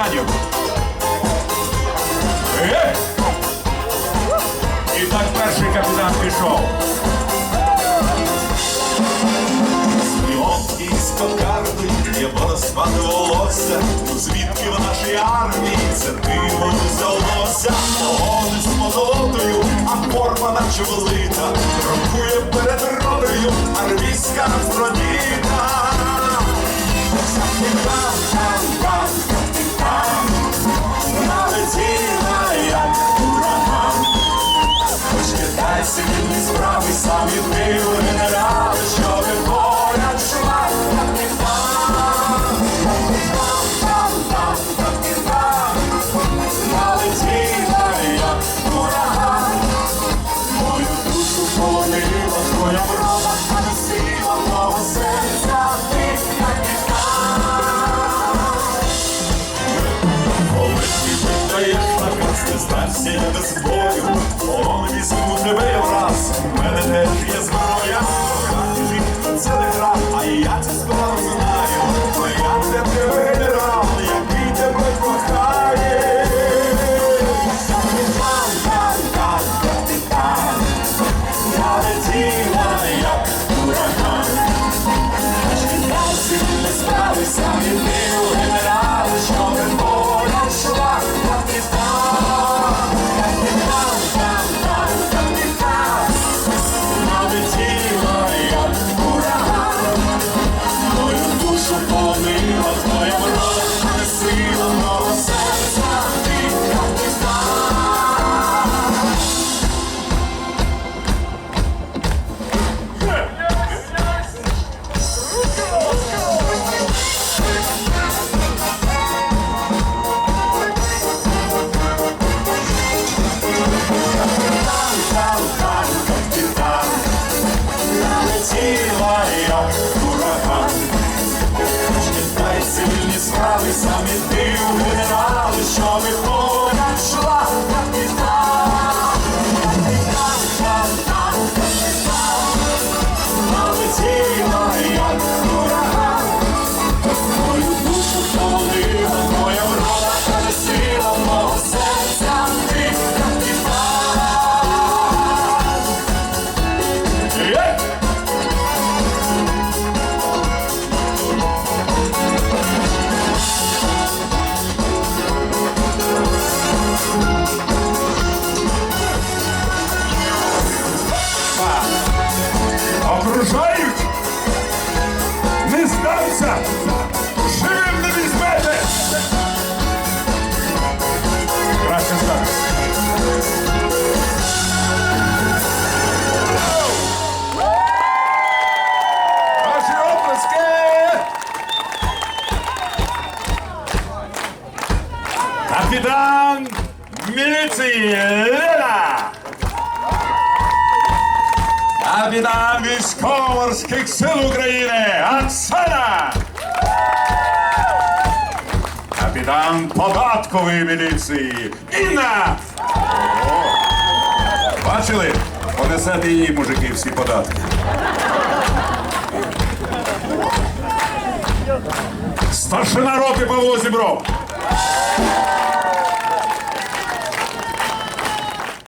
ветеранів. Е? І так перший капітан пішов. З-під карти я понасмати волосся, ну звідки в нашій армії це диво взялося, погони з позолотою, а форма наче велика, рокує перед родою, армійська збродіта. Сидіть справи, самі вбив генерал. погружають, не здався, живим не візьмете. Краще здатися. Ваші оплески! Капітан міліції Лена! капітан військово-морських сил України Оксана! Капітан податкової міліції Інна! Бачили? Понесете її, мужики, всі податки. Старшина роти Павло Зібров!